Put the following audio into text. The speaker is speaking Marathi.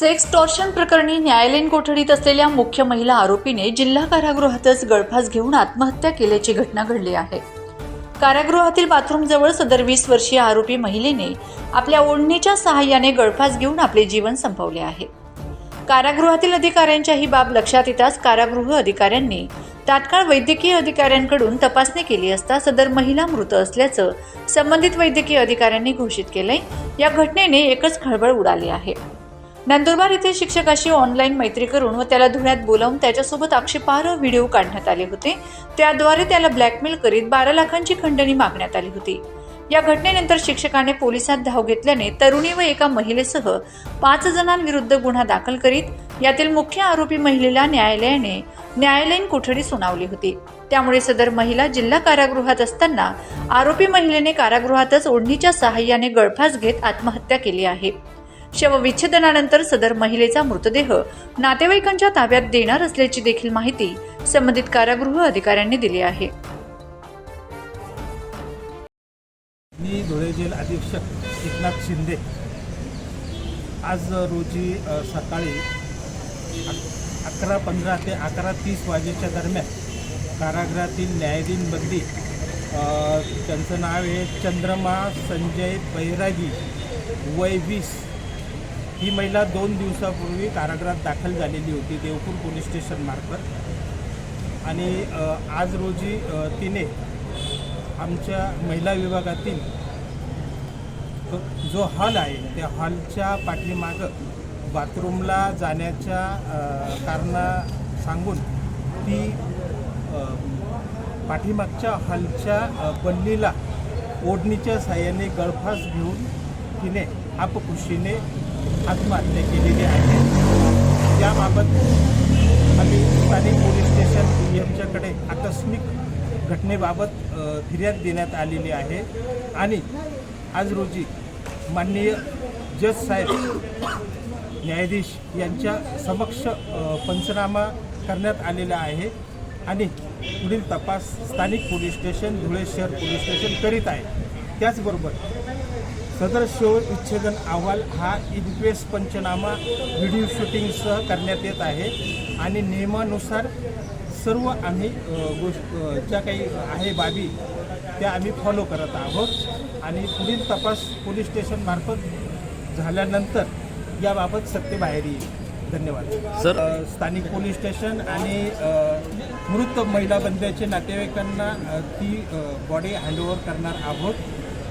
सेक्स टॉर्शन प्रकरणी न्यायालयीन कोठडीत असलेल्या मुख्य महिला आरोपीने जिल्हा कारागृहातच गळफास घेऊन आत्महत्या केल्याची घटना घडली आहे. कारागृहातील बाथरूमजवळ सदर वीस वर्षीय आरोपी महिलेने आपल्या ओढणीच्या सहाय्याने गळफास घेऊन आपले जीवन संपवले आहे. कारागृहातील अधिकाऱ्यांच्या ही बाब लक्षात येताच कारागृह अधिकाऱ्यांनी तात्काळ वैद्यकीय अधिकाऱ्यांकडून तपासणी केली असता सदर महिला मृत असल्याचं संबंधित वैद्यकीय अधिकाऱ्यांनी घोषित केलंय. या घटनेने एकच खळबळ उडाली आहे. नंदुरबार येथे शिक्षकाशी ऑनलाईन मैत्री करून व त्याला धुण्यात बोलावून त्याच्यासोबत आक्षेपार्ह व्हिडिओ काढण्यात आले होते. त्याद्वारे त्याला ब्लॅकमेल करीत बारा लाखांची खंडणी मागण्यात आली होती. या घटनेनंतर शिक्षकाने पोलिसात धाव घेतल्याने तरुणी व एका महिलेसह पाच जणांविरुद्ध गुन्हा दाखल करीत यातील मुख्य आरोपी महिलेला न्यायालयाने न्यायालयीन कोठडी सुनावली होती. त्यामुळे सदर महिला जिल्हा कारागृहात असताना आरोपी महिलेने कारागृहातच ओढणीच्या सहाय्याने गळफास घेत आत्महत्या केली आहे. शवविच्छेदनानंतर सदर महिलेचा मृतदेह नातेवाईकांच्या ताब्यात देणार असल्याची देखील माहिती संबंधित कारागृह अधिकाऱ्यांनी दिली आहे. मी धुळे जेल अधीक्षक एकनाथ शिंदे. आज रोजी सकाळी अकरा पंधरा ते अकरा तीस वाजेच्या दरम्यान कारागृहातील न्यायाधीन बंदी त्यांचं नाव आहे चंद्रमा संजय बैरागी वय वीस. ही महिला दोन दिवसापूर्वी कारागृहात दाखल झालेली होती देवपूर पोलीस स्टेशनमार्फत आणि आज रोजी तिने आमच्या महिला विभागातील तो- जो हॉल आहे त्या हॉलच्या पाठीमागं बाथरूमला जाण्याच्या कारणा सांगून ती पाठीमागच्या हॉलच्या बल्लीला ओढणीच्या साह्याने गळफास घेऊन तिने आपखुशीने आत्महत्या केलेली आहे. त्याबाबत आम्ही स्थानिक पोलीस स्टेशन यांच्याकडे आकस्मिक घटनेबाबत फिर्याद देण्यात आलेली आहे. आणि आज रोजी माननीय जज साहेब न्यायाधीश यांच्या समक्ष पंचनामा करण्यात आलेला आहे आणि पुढील तपास स्थानिक पोलीस स्टेशन धुळे शहर पोलीस स्टेशन करीत आहे. त्याचबरोबर सदर शव विच्छेदन अहवाल हा इन्क्वेस्ट पंचनामा व्हिडिओ शूटिंगसह करण्यात येत आहे. आणि नियमानुसार सर्व आम्ही गोष्ट ज्या काही आहे बाबी त्या आम्ही फॉलो करत आहोत. आणि पुढील तपास पोलीस स्टेशनमार्फत झाल्यानंतर याबाबत सत्य बाहेर येईल. धन्यवाद. सर- स्थानिक पोलीस स्टेशन आणि मृत महिला बंद्याचे नातेवाईकांना ती बॉडी हँडओव्हर करणार आहोत.